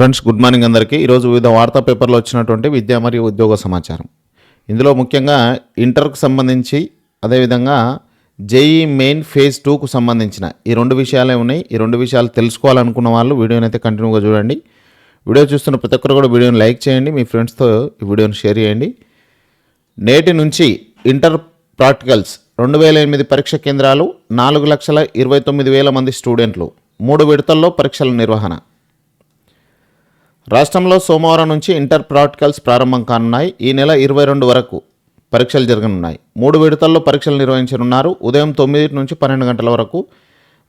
Friends good morning అందరికీ. ఈరోజు వివిధ వార్తా పేపర్లో వచ్చినటువంటి విద్య మరియు ఉద్యోగ సమాచారం. ఇందులో ముఖ్యంగా ఇంటర్కు సంబంధించి అదేవిధంగా జేఈ మెయిన్ ఫేజ్ టూకు సంబంధించిన ఈ రెండు విషయాలే ఉన్నాయి. ఈ రెండు విషయాలు తెలుసుకోవాలనుకున్న వాళ్ళు వీడియోని అయితే కంటిన్యూగా చూడండి. వీడియో చూస్తున్న ప్రతి ఒక్కరు కూడా వీడియోని లైక్ చేయండి. మీ ఫ్రెండ్స్తో ఈ వీడియోని షేర్ చేయండి. నేటి నుంచి ఇంటర్ ప్రాక్టికల్స్ రెండు వేల ఎనిమిది పరీక్ష కేంద్రాలు నాలుగు లక్షల ఇరవై తొమ్మిది వేల మంది స్టూడెంట్లు మూడు విడతల్లో పరీక్షల నిర్వహణ. రాష్ట్రంలో సోమవారం నుంచి ఇంటర్ ప్రాక్టికల్స్ ప్రారంభం కానున్నాయి. ఈ నెల ఇరవై రెండు వరకు పరీక్షలు జరగనున్నాయి. మూడు విడతల్లో పరీక్షలు నిర్వహించనున్నారు. ఉదయం తొమ్మిది నుంచి పన్నెండు గంటల వరకు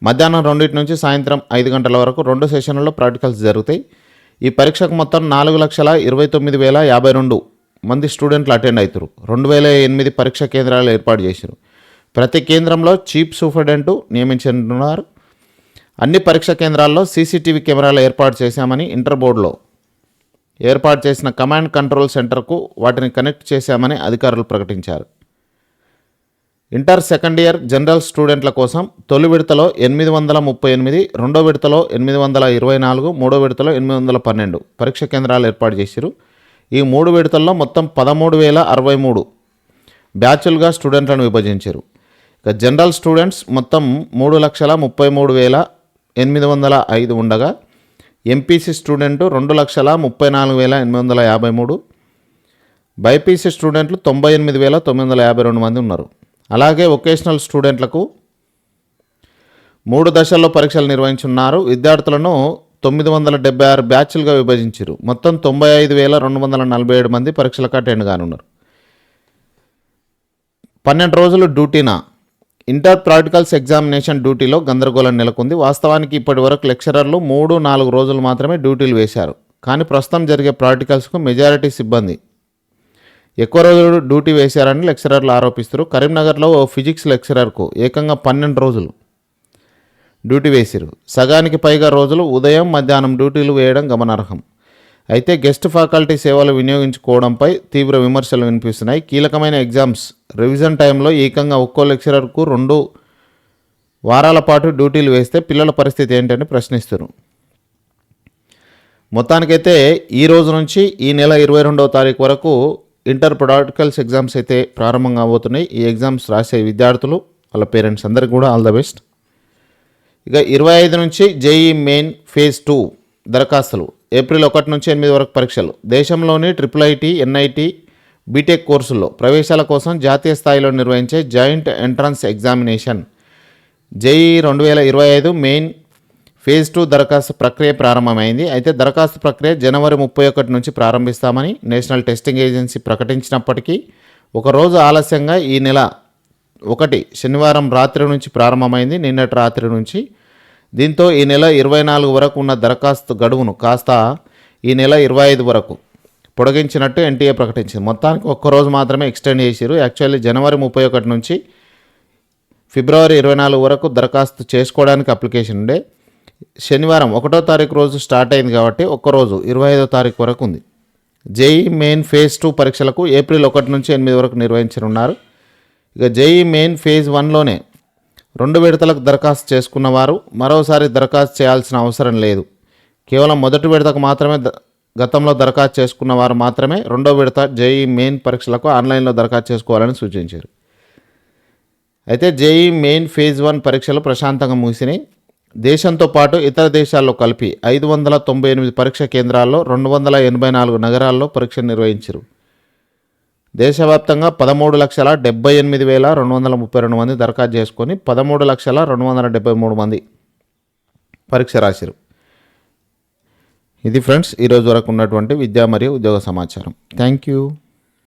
మధ్యాహ్నం రెండింటి నుంచి సాయంత్రం ఐదు గంటల వరకు రెండు సెషన్లలో ప్రాక్టికల్స్ జరుగుతాయి. ఈ పరీక్షకు మొత్తం నాలుగు లక్షల ఇరవై తొమ్మిది వేల యాభై రెండు మంది స్టూడెంట్లు అటెండ్ అవుతారు రెండు వేల ఎనిమిది పరీక్ష కేంద్రాలు ఏర్పాటు చేశారు ప్రతి కేంద్రంలో చీఫ్ సూపరింటెండెంట్ నియమించనున్నారు. అన్ని పరీక్ష కేంద్రాల్లో సీసీటీవీ కెమెరాలు ఏర్పాటు చేశామని ఇంటర్ బోర్డులో ఏర్పాటు చేసిన కమాండ్ కంట్రోల్ సెంటర్కు వాటిని కనెక్ట్ చేశామని అధికారులు ప్రకటించారు. ఇంటర్ సెకండ్ ఇయర్ జనరల్ స్టూడెంట్ల కోసం తొలి విడతలో ఎనిమిది వందల ముప్పై ఎనిమిది రెండో విడతలో ఎనిమిది వందల ఇరవై నాలుగు మూడో విడతలో ఎనిమిది వందల పన్నెండు పరీక్ష కేంద్రాలు ఏర్పాటు చేశారు. ఈ మూడు విడతల్లో మొత్తం పదమూడు వేల అరవై మూడు బ్యాచులుగా స్టూడెంట్లను విభజించారు. ఇక జనరల్ స్టూడెంట్స్ మొత్తం మూడు లక్షల ముప్పై మూడు వేల ఎనిమిది వందల ఐదు ఉండగా ఎంపీసీ స్టూడెంట్ రెండు లక్షల ముప్పై నాలుగు వేల ఎనిమిది వందల యాభై మూడు బైపీసీ స్టూడెంట్లు తొంభై ఎనిమిది వేల తొమ్మిది వందల యాభై రెండు మంది ఉన్నారు. అలాగే వొకేషనల్ స్టూడెంట్లకు మూడు దశల్లో పరీక్షలు నిర్వహించున్నారు. విద్యార్థులను తొమ్మిది వందల డెబ్బై ఆరు బ్యాచ్లుగా విభజించారు మొత్తం తొంభై ఐదు వేల రెండు వందల నలభై ఏడు మంది పరీక్షలకు అటెండ్ కానున్నారు. పన్నెండు రోజులు డ్యూటీనా? ఇంటర్ ప్రాక్టికల్స్ ఎగ్జామినేషన్ డ్యూటీలో గందరగోళం నెలకొంది. వాస్తవానికి ఇప్పటి వరకు లెక్చరర్లు మూడు నాలుగు రోజులు మాత్రమే డ్యూటీలు వేశారు. కానీ ప్రస్తుతం జరిగే ప్రాక్టికల్స్కు మెజారిటీ సిబ్బంది. ఎక్కువ రోజులు డ్యూటీ వేశారని లెక్చరర్లు ఆరోపిస్తారు కరీంనగర్లో ఓ ఫిజిక్స్ లెక్చరర్కు ఏకంగా పన్నెండు రోజులు డ్యూటీ వేసిరు. సగానికి పైగా రోజులు ఉదయం మధ్యాహ్నం డ్యూటీలు వేయడం గమనార్హం. అయితే గెస్ట్ ఫ్యాకల్టీ సేవలు వినియోగించుకోవడంపై తీవ్ర విమర్శలు వినిపిస్తున్నాయి. కీలకమైన ఎగ్జామ్స్. రివిజన్ టైంలో ఏకంగా ఒక్కో లెక్చరర్కు రెండు వారాల పాటు డ్యూటీలు వేస్తే పిల్లల పరిస్థితి ఏంటని ప్రశ్నిస్తారు మొత్తానికైతే ఈ రోజు నుంచి ఈ నెల ఇరవై రెండవ తారీఖు వరకు ఇంటర్ ప్రొడాక్టికల్స్ ఎగ్జామ్స్ అయితే ప్రారంభం కాబోతున్నాయి ఈ ఎగ్జామ్స్ రాసే విద్యార్థులు వాళ్ళ పేరెంట్స్ అందరికీ కూడా ఆల్ ద బెస్ట్. ఇక ఇరవై ఐదు నుంచి జేఈ మెయిన్ ఫేజ్ టూ దరఖాస్తులు. ఏప్రిల్ ఒకటి నుంచి ఎనిమిది వరకు పరీక్షలు. దేశంలోని ట్రిపుల్ ఐటీ ఎన్ఐటి బీటెక్ కోర్సుల్లో ప్రవేశాల కోసం జాతీయ స్థాయిలో నిర్వహించే జాయింట్ ఎంట్రన్స్ ఎగ్జామినేషన్ జేఈ రెండు వేల ఇరవై ఐదు మెయిన్ ఫేజ్ టూ దరఖాస్తు ప్రక్రియ ప్రారంభమైంది. అయితే దరఖాస్తు ప్రక్రియ జనవరి ముప్పై ఒకటి నుంచి ప్రారంభిస్తామని నేషనల్ టెస్టింగ్ ఏజెన్సీ ప్రకటించినప్పటికీ ఒకరోజు ఆలస్యంగా ఈ నెల ఒకటి శనివారం రాత్రి నుంచి ప్రారంభమైంది. నిన్నటి రాత్రి నుంచి దీంతో ఈ నెల ఇరవై నాలుగు వరకు ఉన్న దరఖాస్తు గడువును కాస్త ఈ నెల ఇరవై ఐదు వరకు పొడిగించినట్టు ఎన్టీఏ ప్రకటించింది. మొత్తానికి ఒక్కరోజు మాత్రమే ఎక్స్టెండ్ చేశారు యాక్చువల్లీ జనవరి ముప్పై ఒకటి నుంచి ఫిబ్రవరి ఇరవై నాలుగు వరకు దరఖాస్తు చేసుకోవడానికి అప్లికేషన్ ఉండే. శనివారం ఒకటో తారీఖు రోజు స్టార్ట్ అయింది కాబట్టి ఒక్కరోజు ఇరవై ఐదో తారీఖు వరకు ఉంది. జేఈ మెయిన్ ఫేజ్ టూ పరీక్షలకు ఏప్రిల్ ఒకటి నుంచి ఎనిమిది వరకు నిర్వహించనున్నారు. ఇక జేఈ మెయిన్ ఫేజ్ వన్లోనే రెండు విడతలకు దరఖాస్తు చేసుకున్నవారు మరోసారి దరఖాస్తు చేయాల్సిన అవసరం లేదు. కేవలం మొదటి విడతకు మాత్రమే గతంలో దరఖాస్తు చేసుకున్న వారు మాత్రమే రెండో విడత జేఈ మెయిన్ పరీక్షలకు ఆన్లైన్లో దరఖాస్తు చేసుకోవాలని సూచించారు. అయితే జేఈ మెయిన్ ఫేజ్ వన్ పరీక్షలు ప్రశాంతంగా ముగిసినాయి. దేశంతో పాటు ఇతర దేశాల్లో కలిపి ఐదు వందల తొంభై ఎనిమిది పరీక్ష కేంద్రాల్లో రెండు వందల ఎనభై నాలుగు నగరాల్లో పరీక్ష నిర్వహించారు. దేశవ్యాప్తంగా పదమూడు లక్షల డెబ్బై ఎనిమిది వేల రెండు వందల ముప్పై రెండు మంది దరఖాస్తు చేసుకొని పదమూడు లక్షల రెండు వందల డెబ్బై మూడు మంది పరీక్ష రాశారు ఇది ఫ్రెండ్స్ ఈరోజు వరకు ఉన్నటువంటి విద్యా మరియు ఉద్యోగ సమాచారం. Thank you.